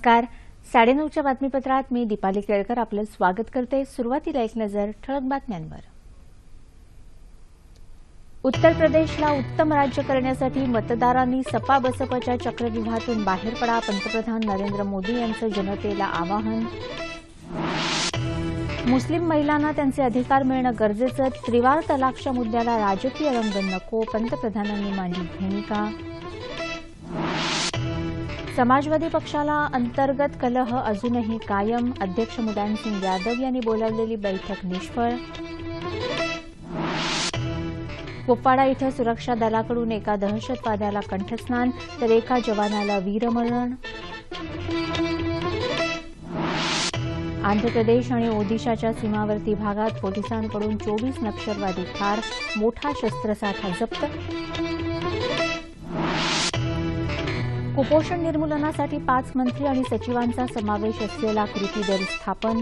नमस्कार. साडेनऊच्या बातमीपत्रात मी दीपाली केळकर आपलं स्वागत करते. सुरुवातीला एक नजर ठळक बातम्यांवर. उत्तर प्रदेशला उत्तम राज्य करण्यासाठी मतदारांनी सपा बसपच्या चक्रव्यूहातून बाहेर पडा पंतप्रधान नरेंद्र मोदी यांचं जनतेला आवाहन. मुस्लिम महिलांना त्यांचे अधिकार मिळणं गरजेचं त्रिवार तलाकच्या मुद्द्याला राजकीय रंग नको पंतप्रधानांनी मांडली भूमिका. समाजवादी पक्षाला अंतर्गत कलह अजूनही कायम. अध्यक्ष मुलायम सिंग यादव यांनी बोलावलेली बैठक निष्फळ. कोप्पाडा इथं सुरक्षा दलाकडून एका दहशतवाद्याला कंठस्नान तर एका जवानाला वीरमरण. आंध्र प्रदेश आणि ओदिशाच्या सीमावर्ती भागात पोलिसांकडून चोवीस नक्षलवादी ठार मोठा शस्त्रसाठा जप्त. कुपोषण निर्मूलनासाठी पाच मंत्री आणि सचिवांचा समावेश असलेला कृती दल स्थापन.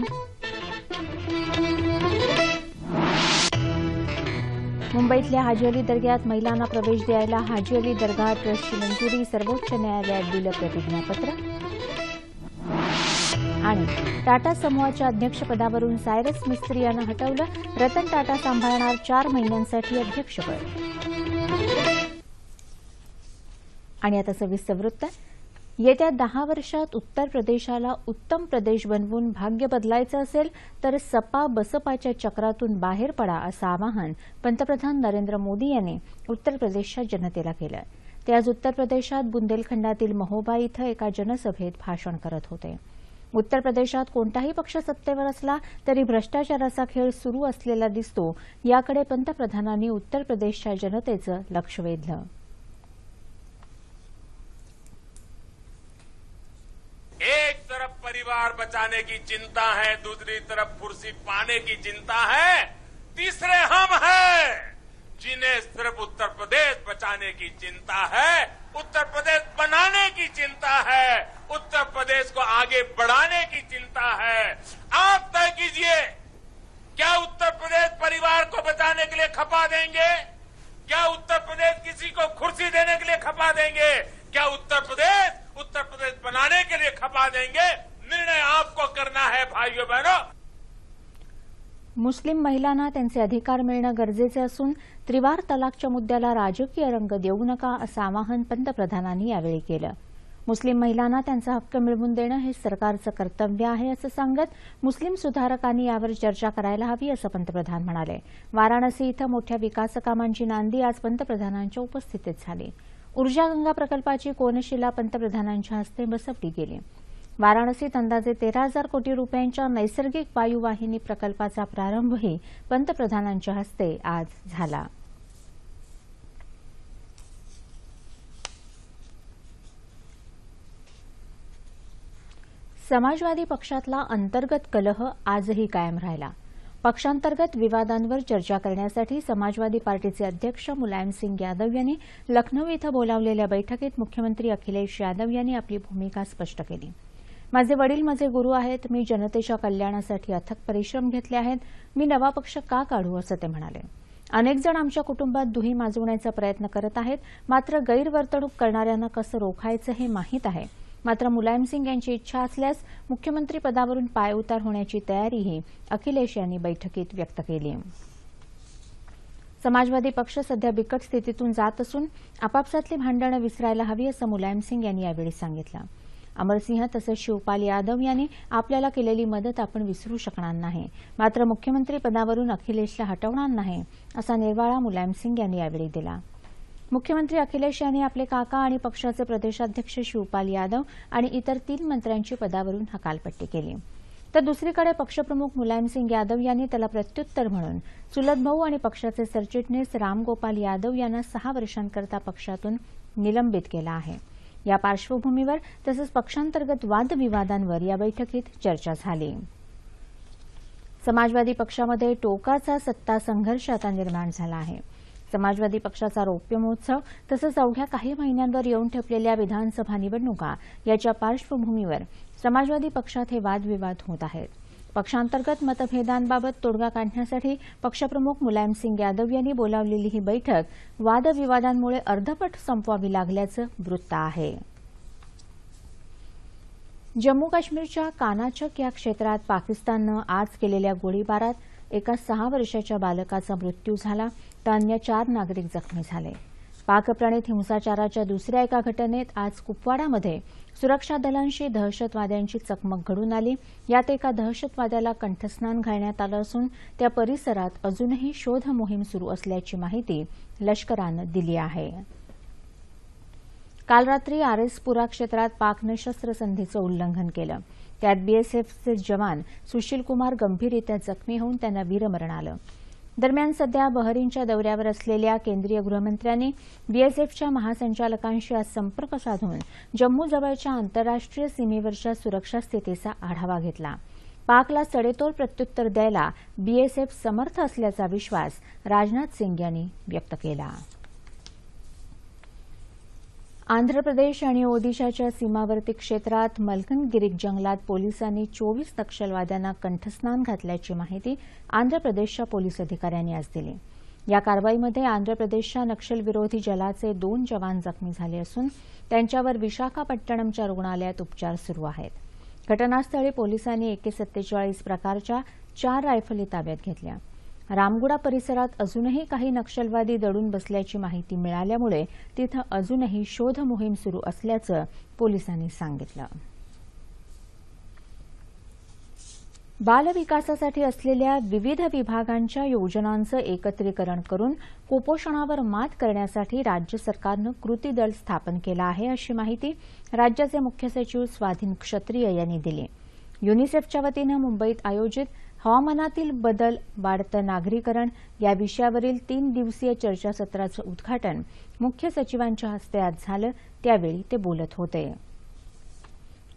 मुंबईतल्या हाजी अली दर्ग्यात महिलांना प्रवेश द्यायला हाजी अली दर्गा ट्रस्टची मंजुरी सर्वोच्च न्यायालयात दिलं प्रतिज्ञापत्र. आणि टाटा समूहाच्या अध्यक्षपदावरून सायरस मिस्त्री यांना हटवलं रतन टाटा सांभाळणार चार महिन्यांसाठी अध्यक्षपद. आणि आता सविस्तर वृत्त. येत्या दहा वर्षात उत्तर प्रदेशाला उत्तम प्रदेश बनवून भाग्य बदलायचं असेल तर सपा बसपाच्या चक्रातून बाहेर पडा असं आवाहन पंतप्रधान नरेंद्र मोदी यांनी उत्तर प्रदेशच्या जनतेला केलं. ते आज उत्तर प्रदेशात बुंदेलखंडातील महोबा इथं एका जनसभेत भाषण करत होते. उत्तर प्रदेशात कोणताही पक्ष सत्तेवर असला तरी भ्रष्टाचाराचा खेळ सुरू असलेला दिसतो याकडे पंतप्रधानांनी उत्तर प्रदेशच्या जनतेचं लक्ष वेधलं. एक तरफ़ परिवार बचाने की चिंता है, दूसरी तरफ़ कुर्सी पाने की चिंता है। तीसरे हम हैं, जिन्हें सिर्फ़ उत्तर प्रदेश बचाने की चिंता है, उत्तर प्रदेश बनाने की चिंता है, उत्तर प्रदेश को आगे बढ़ाने की चिंता है। आप तय कीजिए, क्या उत्तर प्रदेश परिवार को बचाने के लिए खपा देंगे? क्या उत्तर प्रदेश किसी को कुर्सी देने के लिए खपा देंगे? क्या उत्तर प्रदेश उत्तर प्रदेश बनाने के लिए खपा देंगे। निर्णय आपको करना है भाइयों बहनों। मुस्लिम महिलांना त्यांचे अधिकार मिळणं गरजेचे असून त्रिवार तलाकच्या मुद्द्याला राजकीय रंग देऊ नका असं आवाहन पंतप्रधानांनी यावेळी केलं. मुस्लिम महिलांना त्यांचा हक्क मिळवून देणं हे सरकारचं कर्तव्य आहे असं सांगत मुस्लिम सुधारकांनी यावर चर्चा करायला हवी असं पंतप्रधान म्हणाले. वाराणसी इथं मोठ्या विकास कामांची नांदी आज पंतप्रधानांच्या उपस्थितीत झाली. ऊर्जा गंगा प्रकल्पाची कोनशिला पंतप्रधानांच्या हस्ते बसवली गेली. वाराणसीत अंदाजे तेरा हजार कोटी रुपयांच्या नैसर्गिक वायुवाहिनी प्रकल्पाचा प्रारंभही पंतप्रधानांच्या हस्ते आज झाला. समाजवादी पक्षातला अंतर्गत कलह आजही कायम राहिला. पक्षांतर्गत विवादांवर चर्चा करण्यासाठी समाजवादी पार्टीचे अध्यक्ष मुलायमसिंग यादव यांनी लखनौ इथं बोलावलेल्या बैठकीत मुख्यमंत्री अखिलेश यादव यांनी आपली भूमिका स्पष्ट केली. माझे वडील माझे गुरु आहेत मी जनतेच्या कल्याणासाठी अथक परिश्रम घेतले आहेत मी नवा पक्ष का काढू असं ते म्हणाले. अनेक जण आमच्या कुटुंबात दुही माजवण्याचा प्रयत्न करत आहेत मात्र गैरवर्तणूक करणाऱ्यांना कसं रोखायचं हे माहीत आहे. मात्र मुलायमसिंग यांची इच्छा असल्यास मुख्यमंत्री पदावरून पायउतार होण्याची तयारीही अखिलेश यांनी बैठकीत व्यक्त केली. समाजवादी पक्ष सध्या बिकट स्थितीतून जात असून आपापसातली भांडणं विसरायला हवी असं मुलायमसिंग यांनी यावेळी सांगितलं. अमरसिंह तसंच शिवपाल यादव यांनी आपल्याला केलेली मदत आपण विसरू शकणार नाही. मात्र मुख्यमंत्री पदावरून अखिलेशला हटवणार नाही असा निर्वाळा मुलायमसिंग यांनी यावेळी दिला. मुख्यमंत्री अखिलेश यांनी आपले काका आणि पक्षाचे प्रदेशाध्यक्ष शिवपाल यादव आणि इतर तीन मंत्र्यांची पदावरून हकालपट्टी केली. तर दुसरीकडे पक्षप्रमुख मुलायमसिंग यादव यांनी त्याला प्रत्युत्तर म्हणून चुलत भाऊ आणि पक्षाचे सरचिटणीस रामगोपाल यादव यांना सहा वर्षांकरता पक्षातून निलंबित केलं आहे. या पार्श्वभूमीवर तसंच पक्षांतर्गत वादविवादांवर या बैठकीत चर्चा झाली. समाजवादी पक्षामध्ये टोकाचा सत्ता संघर्ष आता निर्माण झाला आहे. समाजवादी पक्षाचा रौप्य महोत्सव तसंच अवघ्या काही महिन्यांवर येऊन ठेपलेल्या विधानसभा निवडणुका याच्या पार्श्वभूमीवर समाजवादी पक्षात हे वादविवाद होत आहेत. पक्षांतर्गत मतभेदांबाबत तोडगा काढण्यासाठी पक्षप्रमुख मुलायमसिंग यादव यांनी बोलावलेली ही बैठक वादविवादांमुळे अर्धपट संपवावी लागल्याचं वृत्त आहे. जम्मू काश्मीरच्या कानाचक या क्षेत्रात पाकिस्ताननं आज केलेल्या गोळीबारात एका सहा वर्षाच्या बालकाचा मृत्यू झाला. तर अन्य चार नागरिक जखमी झाले. पाकप्रणित हिंसाचाराच्या दुसऱ्या एका घटनेत आज कुपवाडामध्ये सुरक्षा दलांशी दहशतवाद्यांची चकमक घडून आली. यात एका दहशतवाद्याला कंठस्नान घालण्यात आलं असून त्या परिसरात अजूनही शोध मोहीम सुरू असल्याची माहिती लष्करानं दिली आहे. काल रात्री आरएसपुरा क्षेत्रात पाकनं शस्त्रसंधीचं उल्लंघन केलं. त्यात बीएसएफचे जवान सुशीलकुमार गंभीररित्या जखमी होऊन त्यांना वीरमरण आलं. दरम्यान सध्या बहरीनच्या दौऱ्यावर असलेल्या केंद्रीय गृहमंत्र्यांनी बीएसएफच्या महासंचालकांशी आज संपर्क साधून जम्मूजवळच्या आंतरराष्ट्रीय सीमेवरच्या सुरक्षा स्थितीचा आढावा घेतला. पाकला सडेतोड प्रत्युत्तर द्यायला बीएसएफ समर्थ असल्याचा विश्वास राजनाथ सिंग यांनी व्यक्त केला. आंध्र प्रदेश आणि ओदिशाच्या सीमावर्ती क्षेत्रात मलकनगिरी जंगलात पोलिसांनी चोवीस नक्षलवाद्यांना कंठस्नान घातल्याची माहिती आंध्र प्रदेशच्या पोलीस अधिकाऱ्यांनी आज दिली. या कारवाईमध्ये आंध्र प्रदेशच्या नक्षलविरोधी जलाचे दोन जवान जखमी झाले असून त्यांच्यावर विशाखापट्टणमच्या रुग्णालयात उपचार सुरू आहेत. घटनास्थळी पोलिसांनी एके सत्तेचाळीस प्रकारच्या चार रायफली ताब्यात घेतल्या. रामगुडा परिसरात अजूनही काही नक्षलवादी दडून बसल्याची माहिती मिळाल्यामुळे तिथं अजूनही शोध मोहीम सुरू असल्याचं पोलिसांनी सांगितलं. बालविकासासाठी असलेल्या विविध विभागांच्या योजनांचं एकत्रीकरण करून कुपोषणावर मात करण्यासाठी राज्य सरकारनं कृती दल स्थापन केलं आहे अशी माहिती राज्याचे मुख्य सचिव स्वाधीन क्षत्रिय यांनी दिली. युनिसेफच्या वतीनं मुंबईत आयोजित हवामानातील बदल वाढतं नागरीकरण या विषयावरील तीन दिवसीय चर्चासत्राचं उद्घाटन मुख्य सचिवांच्या हस्ते आज झालं त्यावेळी ते बोलत होते.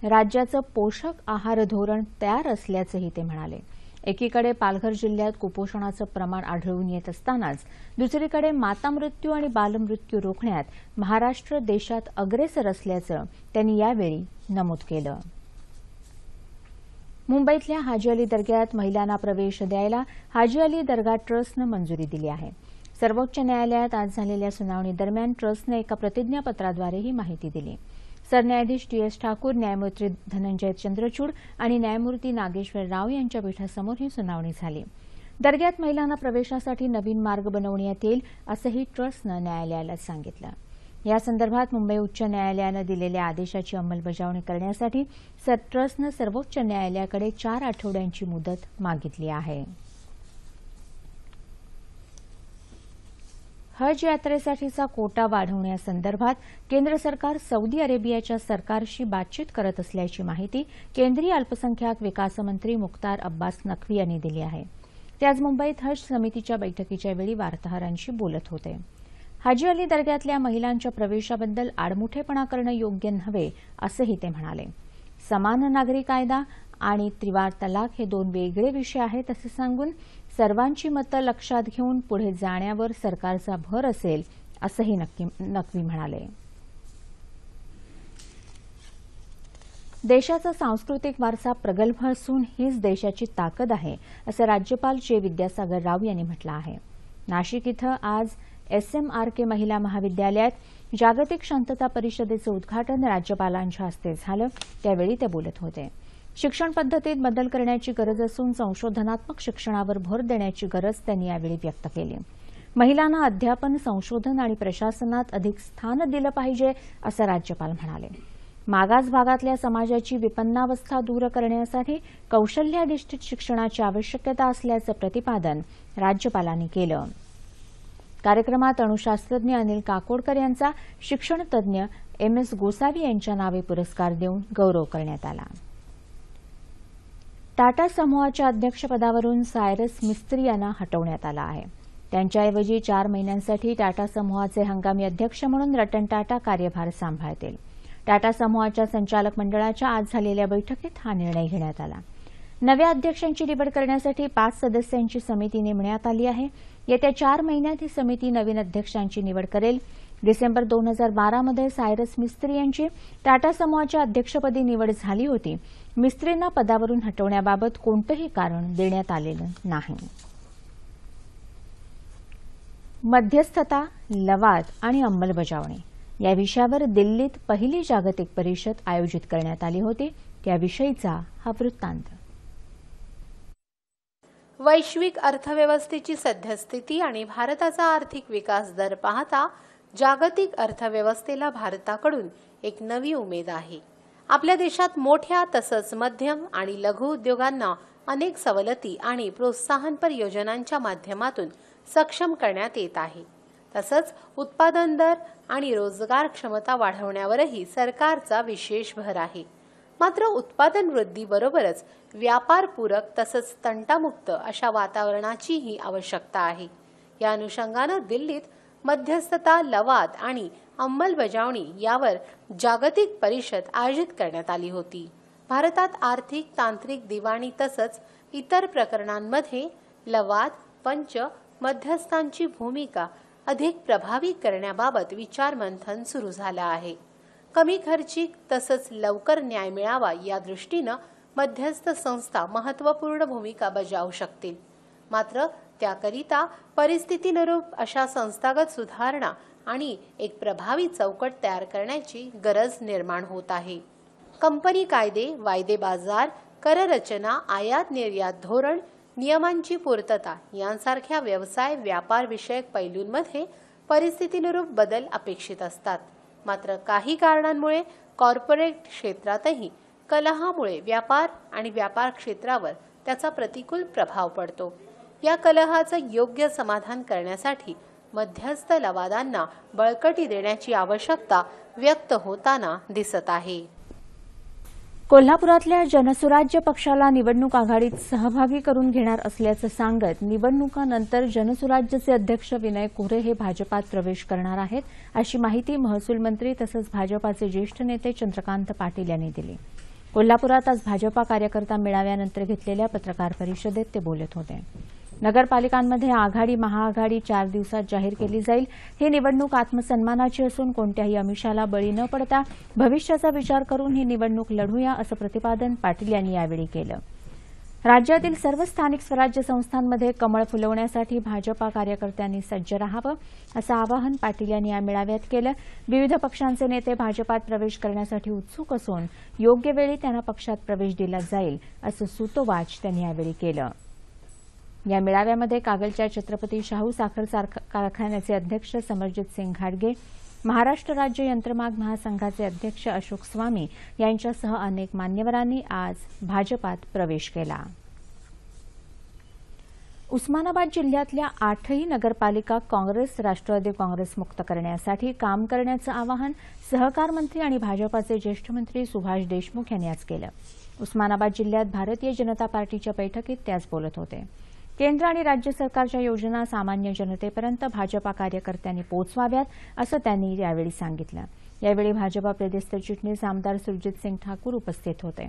राज्याचं पोषक आहार धोरण तयार असल्याचंही ते म्हणाले. एकीकडे पालघर जिल्ह्यात कुपोषणाचं प्रमाण आढळून येत असतानाच दुसरीकडे मातामृत्यू आणि बालमृत्यू रोखण्यात महाराष्ट्र देशात अग्रेसर असल्याचं त्यांनी यावेळी नमूद केलं. मुंबईतल्या हाजी अली दर्ग्यात महिलांना प्रवेश द्यायला हाजी अली दर्गा ट्रस्टनं मंजुरी दिली आहे. सर्वोच्च न्यायालयात आज झालेल्या सुनावणी दरम्यान ट्रस्टनं एका प्रतिज्ञापत्राद्वारे ही माहिती दिली. सरन्यायाधीश टी एस ठाकूर न्यायमूर्ती धनंजय चंद्रचूड आणि न्यायमूर्ती नागेश्वर राव यांच्या पीठासमोर ही सुनावणी झाली. दर्ग्यात महिलांना प्रवेशासाठी नवीन मार्ग बनवण्यात येईल असंही ट्रस्टनं न्यायालयाला सांगितलं. यासंदर्भात मुंबई उच्च न्यायालयानं दिलेल्या आदेशाची अंमलबजावणी करण्यासाठी ट्रस्टनं सर्वोच्च न्यायालयाकडे चार आठवड्यांची मुदत मागितली आहे. हज यात्रेसाठीचा कोटा वाढवण्यासंदर्भात केंद्र सरकार सौदी अरेबियाच्या सरकारशी बातचीत करत असल्याची माहिती केंद्रीय अल्पसंख्याक विकास मंत्री मुख्तार अब्बास नक्वी यांनी दिली आहे. ते आज मुंबईत हज समितीच्या बैठकीच्या वेळी वार्ताहरांशी बोलत होते. हाजी अली दर्ग्यातल्या महिलांच्या प्रवेशाबद्दल आडमुठेपणा करणं योग्य नव्हे असंही ते म्हणाले. समान नागरी कायदा आणि त्रिवार तलाक हे दोन वेगळे विषय आहेत असं सांगून सर्वांची मतं लक्षात घेऊन पुढे जाण्यावर सरकारचा भर असेल असंही नक्की म्हणाले. देशाचा सांस्कृतिक वारसा प्रगल्भ असून हीच देशाची ताकद आहे असं राज्यपाल चे विद्यासागर राव यांनी म्हटलं आहे. नाशिक इथं आज एसएमआरके महिला महाविद्यालयात जागतिक शांतता परिषदेचं उद्घाटन राज्यपालांच्या हस्ते झालं. त्यावेळी ते बोलत होते. शिक्षण पद्धतीत बदल करण्याची गरज असून संशोधनात्मक शिक्षणावर भर देण्याची गरज त्यांनी यावेळी व्यक्त केली. महिलांना अध्यापन संशोधन आणि प्रशासनात अधिक स्थान दिलं पाहिजे असं राज्यपाल म्हणाले. मागास भागातल्या समाजाची विपन्नावस्था दूर करण्यासाठी कौशल्याधिष्ठित शिक्षणाची आवश्यकता असल्याचं प्रतिपादन राज्यपालांनी केलं. कार्यक्रमात अणुशास्त्रज्ञ अनिल काकोडकर यांचा शिक्षणतज्ञ एम एस गोसावी यांच्या नावे पुरस्कार देऊन गौरव करण्यात आला. टाटा समूहाच्या अध्यक्षपदावरून सायरस मिस्त्री यांना हटवण्यात आलं आहे. त्यांच्याऐवजी चार महिन्यांसाठी टाटा समूहाचे हंगामी अध्यक्ष म्हणून रतन टाटा कार्यभार सांभाळतील. टाटा समूहाच्या संचालक मंडळाच्या आज झालेल्या बैठकीत हा निर्णय घेण्यात आला. नव्या अध्यक्षांची निवड करण्यासाठी पाच सदस्यांची समिती नेमण्यात आली आहे. येत्या चार महिन्यात ही समिती नवीन अध्यक्षांची निवड करेल. डिसेंबर दोन हजार बारामध्ये सायरस मिस्त्री यांची टाटा समूहाच्या अध्यक्षपदी निवड झाली होती. मिस्त्रींना पदावरून हटवण्याबाबत कोणतंही कारण देण्यात आलेलं नाही. मध्यस्थता लवाद आणि अंमलबजावणी या विषयावर दिल्लीत पहिली जागतिक परिषद आयोजित करण्यात आली होती. त्याविषयीचा हा वृत्तांत. वैश्विक अर्थव्यवस्थेची सद्यस्थिती आणि भारताचा आर्थिक विकास दर पाहता जागतिक अर्थव्यवस्थेला भारताकडून एक नवी उमेद आहे. आपल्या देशात मोठ्या तसंच मध्यम आणि लघु उद्योगांना अनेक सवलती आणि प्रोत्साहनपर योजनांच्या माध्यमातून सक्षम करण्यात येत आहे. तसंच उत्पादन दर आणि रोजगार क्षमता वाढवण्यावरही सरकारचा विशेष भर आहे. मात्र उत्पादन वृद्धीबरोबरच व्यापारपूरक तसंच तंटामुक्त अशा वातावरणाचीही आवश्यकता आहे. या अनुषंगानं दिल्लीत मध्यस्थता लवाद आणि अंमलबजावणी यावर जागतिक परिषद आयोजित करण्यात आली होती. भारतात आर्थिक तांत्रिक दिवाणी तसंच इतर प्रकरणांमध्ये लवाद पंच मध्यस्थांची भूमिका अधिक प्रभावी करण्याबाबत विचारमंथन सुरू झालं आहे. कमी खर्चिक तसंच लवकर न्याय मिळावा या दृष्टीनं मध्यस्थ संस्था महत्त्वपूर्ण भूमिका बजावू शकतील. मात्र त्याकरिता परिस्थितीनुरूप अशा संस्थागत सुधारणा आणि एक प्रभावी चौकट तयार करण्याची गरज निर्माण होत आहे. कंपनी कायदे वायदे बाजार कररचना आयात निर्यात धोरण नियमांची पूर्तता यांसारख्या व्यवसाय व्यापार विषयक पैलूंमध्ये परिस्थितीनुरूप बदल अपेक्षित असतात. मात्र काही कारणांमुळे कॉर्पोरेट क्षेत्रातही कलहामुळे व्यापार आणि व्यापार क्षेत्रावर त्याचा प्रतिकूल प्रभाव पडतो. या कलहाचं योग्य समाधान करण्यासाठी मध्यस्थ लवादांना बळकटी देण्याची आवश्यकता व्यक्त होताना दिसत आहे. कोल्हापुरातल्या जनसुराज्य पक्षाला निवडणूक आघाडीत सहभागी करून घेणार असल्याचं सांगत निवडणुकानंतर जनसुराज्यचे अध्यक्ष विनय कोरे हे भाजपात प्रवेश करणार आहेत अशी माहिती महसूल मंत्री तसंच भाजपाचे ज्येष्ठ नेते चंद्रकांत पाटील यांनी दिली. कोल्हापुरात आज भाजपा कार्यकर्ता मेळाव्यानंतर घेतलेल्या पत्रकार परिषदेत ते बोलत होते. नगरपालिकांमध्ये आघाडी महाआघाडी चार दिवसात जाहीर केली जाईल. ही निवडणूक आत्मसन्मानाची असून कोणत्याही अमिषाला बळी न पडता भविष्याचा विचार करून ही निवडणूक लढूया असं प्रतिपादन पाटील यांनी यावेळी केलं. राज्यातील सर्व स्थानिक स्वराज्य संस्थांमध्ये कमळ फुलवण्यासाठी भाजपा कार्यकर्त्यांनी सज्ज राहावं असं आवाहन पाटील यांनी या मेळाव्यात केलं. विविध पक्षांचे नेते भाजपात प्रवेश करण्यासाठी उत्सुक असून योग्य वेळी त्यांना पक्षात प्रवेश दिला जाईल असं सुतोवाच त्यांनी यावेळी केलं. या मेळाव्यामध्ये कागलच्या छत्रपती शाहू साखर कारखान्याचे अध्यक्ष समरजित सिंग घाडगे महाराष्ट्र राज्य यंत्रमाग महासंघाचे अध्यक्ष अशोक स्वामी यांच्यासह अनेक मान्यवरांनी आज भाजपात प्रवेश केला. उस्मानाबाद जिल्ह्यातल्या आठही नगरपालिका काँग्रेस राष्ट्रवादी काँग्रेस मुक्त करण्यासाठी काम करण्याचं आवाहन सहकार मंत्री आणि भाजपाचे ज्येष्ठ मंत्री सुभाष देशमुख यांनी आज केलं. उस्मानाबाद जिल्ह्यात भारतीय जनता पार्टीच्या बैठकीत ते आज बोलत होते. केंद्र आणि राज्य सरकारच्या योजना सामान्य जनतेपर्यंत भाजपा कार्यकर्त्यांनी पोहोचवाव्यात असं त्यांनी यावेळी सांगितलं. यावेळी भाजपा प्रदेश सरचिटणीस आमदार सुरजित सिंग ठाकूर उपस्थित होते.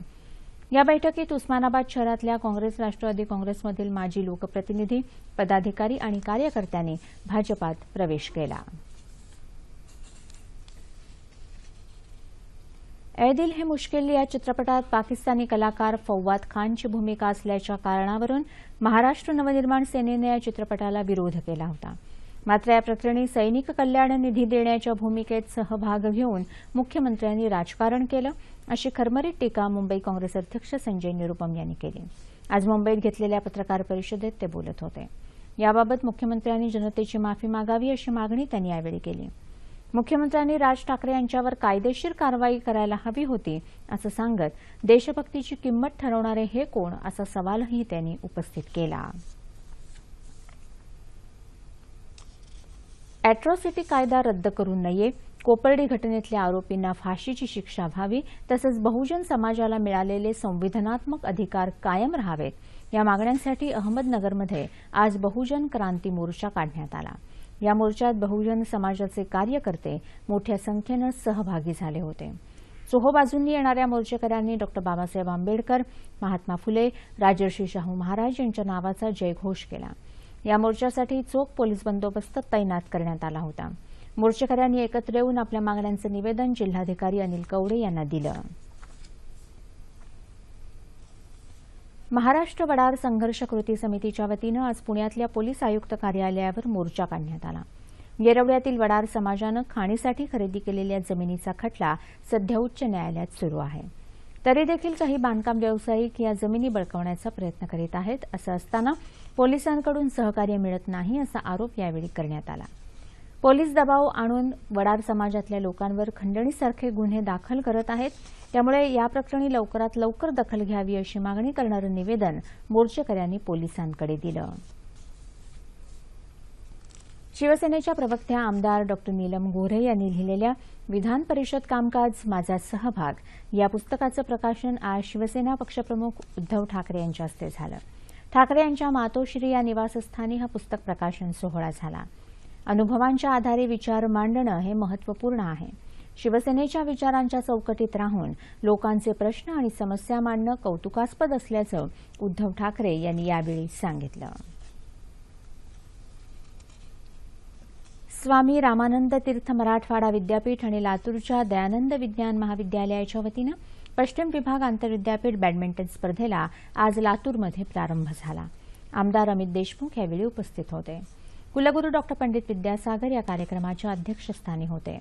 या बैठकीत उस्मानाबाद शहरातल्या काँग्रेस राष्ट्रवादी काँग्रेसमधील माजी लोकप्रतिनिधी पदाधिकारी आणि कार्यकर्त्यांनी भाजपात प्रवेश केला. ऐदिल हे मुश्किल या चित्रपटात पाकिस्तानी कलाकार फौवाद खानची भूमिका असल्याच्या कारणावरून महाराष्ट्र नवनिर्माण सेनेनं या चित्रपटाला विरोध केला होता. मात्र या प्रकरणी सैनिक कल्याण निधी देण्याच्या भूमिकेत सहभाग घेऊन मुख्यमंत्र्यांनी राजकारण केलं अशी खरमरीत टीका मुंबई काँग्रेस अध्यक्ष संजय निरुपम यांनी केली. आज मुंबईत घेतलेल्या पत्रकार परिषदेत ते बोलत होते. याबाबत मुख्यमंत्र्यांनी जनतेची माफी मागावी अशी मागणी त्यांनी यावेळी केली. मुख्यमंत्र्यांनी राज ठाकरे यांच्यावर कायदेशीर कारवाई करायला हवी होती असं सांगत देशभक्तीची किंमत ठरवणारे हे कोण असा सवालही त्यांनी उपस्थित केला. अॅट्रॉसिटी कायदा रद्द करू नये. कोपर्डी घटनेतल्या आरोपींना फाशीची शिक्षा व्हावी तसंच बहुजन समाजाला मिळालेले संविधानात्मक अधिकार कायम राहावेत. या मागण्यांसाठी अहमदनगरमध्ये आज बहुजन क्रांती मोर्चा काढण्यात आला. या मोर्चात बहुजन समाजाचे कार्यकर्ते मोठ्या संख्येनं सहभागी झाले होते. चोहोबाजूंनी येणाऱ्या मोर्चेकऱ्यांनी डॉ बाबासाहेब आंबेडकर महात्मा फुले राजर्षी शाहू महाराज यांच्या नावाचा जयघोष केला. या मोर्चासाठी चोख पोलीस बंदोबस्त तैनात करण्यात आला होता. मोर्चेकऱ्यांनी एकत्र येऊन आपल्या मागण्यांचं निवेदन जिल्हाधिकारी अनिल कवडे यांना दिलं. महाराष्ट्र वडार संघर्ष कृती समितीच्या वतीनं आज पुण्यातल्या पोलीस आयुक्त कार्यालयावर मोर्चा काढण्यात आला. येरवड्यातील वडार समाजानं खाणीसाठी खरेदी केलेल्या जमिनीचा खटला सध्या उच्च न्यायालयात सुरू आहे. तरी देखील काही बांधकाम व्यावसायिक या जमिनी बळकावण्याचा प्रयत्न करीत आहेत असं असताना पोलिसांकडून सहकार्य मिळत नाही असा आरोप यावेळी करण्यात आला. पोलीस दबाव आणून वडार समाजातल्या लोकांवर खंडणीसारखे गुन्हे दाखल करत आहेत. त्यामुळे या प्रकरणी लवकरात लवकर दखल घ्यावी अशी मागणी करणारं निवेदन मोर्चेकऱ्यांनी पोलिसांकडे दिलं. शिवसेनेच्या प्रवक्त्या आमदार डॉक्टर नीलम गोऱ्हे यांनी लिहिलेल्या विधान परिषद कामकाज माझा सहभाग या पुस्तकाचं प्रकाशन आज शिवसेना पक्षप्रमुख उद्धव ठाकरे यांच्या हस्ते झालं. ठाकरे यांच्या मातोश्री या निवासस्थानी हा पुस्तक प्रकाशन सोहळा झाला. अनुभवांच्या आधारे विचार मांडणं हे महत्त्वपूर्ण आहे. शिवसेनेच्या विचारांच्या चौकटीत राहून लोकांचे प्रश्न आणि समस्या मांडणं कौतुकास्पद असल्याचं उद्धव ठाकरे यांनी यावेळी सांगितलं. स्वामी रामानंद तीर्थ मराठवाडा विद्यापीठ आणि लातूरच्या दयानंद विज्ञान महाविद्यालयाच्या वतीनं पश्चिम विभाग आंतरविद्यापीठ बॅडमिंटन स्पर्धेला आज लातूरमध्ये प्रारंभ झाला. आमदार अमित देशमुख यावेळी उपस्थित होते. कुलगुरू डॉक्टर पंडित विद्यासागर या कार्यक्रमाच्या अध्यक्षस्थानी होते.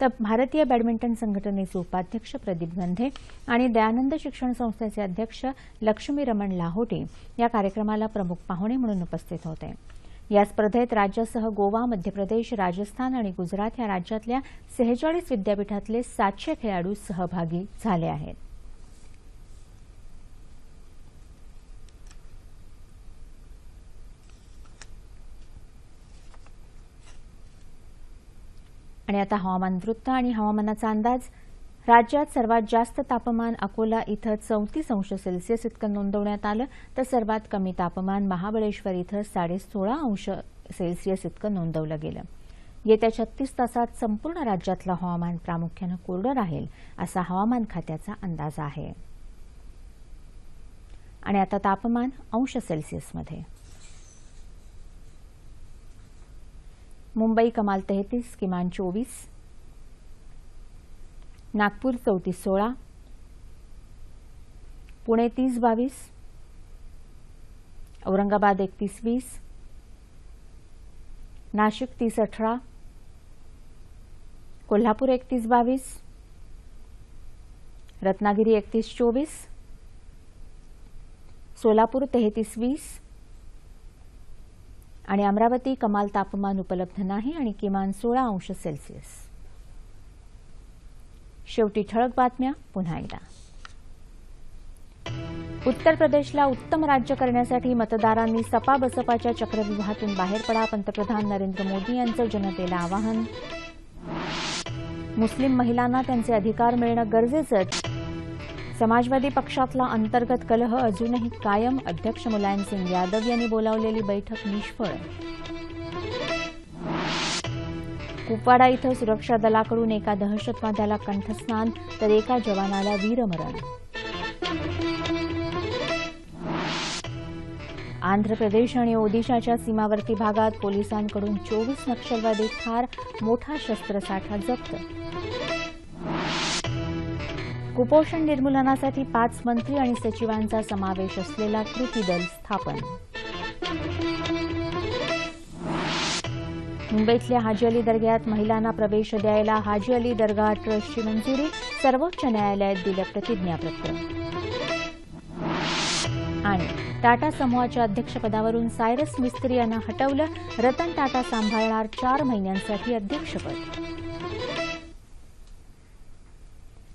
तर भारतीय बॅडमिंटन संघटनेचे उपाध्यक्ष प्रदीप गंधे आणि दयानंद शिक्षण संस्थेचे अध्यक्ष लक्ष्मी रमण लाहोटी या कार्यक्रमाला प्रमुख पाहुणे म्हणून उपस्थित होते. या स्पर्धेत राज्यासह गोवा मध्य प्रदेश राजस्थान आणि गुजरात या राज्यातल्या सेहेचाळीस विद्यापीठातले सातशे खेळाडू सहभागी झाले आहेत. आणि आता हवामान वृत्त आणि हवामानाचा अंदाज. राज्यात सर्वात जास्त तापमान अकोला इथं चौतीस अंश सेल्सिअस इतकं नोंदवण्यात आलं तर सर्वात कमी तापमान महाबळेश्वर इथं साडे सोळा अंश सेल्सिअस इतकं नोंदवलं गेलं. येत्या छत्तीस तासात संपूर्ण राज्यातलं हवामान प्रामुख्यानं कोरडं राहील असा हवामान खात्याचा अंदाज आहे. आणि आता तापमान अंश सेल्सिअसमध्ये. मुंबई कमाल तेहतीस किमान चोवीस. नागपूर चौतीस सोळा. पुणे तीस बावीस. औरंगाबाद एकतीस वीस. नाशिक तीस अठरा. कोल्हापूर एकतीस बावीस. रत्नागिरी एकतीस चोवीस. सोलापूर तेहतीस वीस. आणि अमरावती कमाल तापमान उपलब्ध नाही आणि किमान सोळा अंश सेल्सिअस. शेवटी ठळक बातम्या पुन्हा एकदा. उत्तर प्रदेशला उत्तम राज्य करण्यासाठी मतदारांनी सपा बसपाच्या चक्रव्यूहातून बाहेर पडा पंतप्रधान नरेंद्र मोदी यांचं जनतेला आवाहन. मुस्लिम महिलांना त्यांचे अधिकार मिळणं गरजेचंच समाजवादी पक्षातला अंतर्गत कलह अजूनही कायम. अध्यक्ष मुलायमसिंग यादव यांनी बोलावलेली बैठक निष्फळ. कुपवाडा इथं सुरक्षा दलाकडून एका दहशतवाद्याला कंठस्नान तर एका जवानाला वीरमरण. आंध्र प्रदेश आणि ओदिशाच्या सीमावर्ती भागात पोलिसांकडून चोवीस नक्षलवादी ठार मोठा शस्त्रसाठा जप्त. कुपोषण निर्मूलनासाठी पाच मंत्री आणि सचिवांचा समावेश असलेला कृती दल स्थापन. मुंबईतल्या हाजी अली दर्ग्यात महिलांना प्रवेश द्यायला हाजी अली दर्गा ट्रस्टची मंजुरी सर्वोच्च न्यायालयात दिलं प्रतिज्ञापत्र. आणि टाटा समूहाच्या अध्यक्षपदावरून सायरस मिस्त्री यांना हटवलं रतन टाटा सांभाळणार चार महिन्यांसाठी अध्यक्षपद.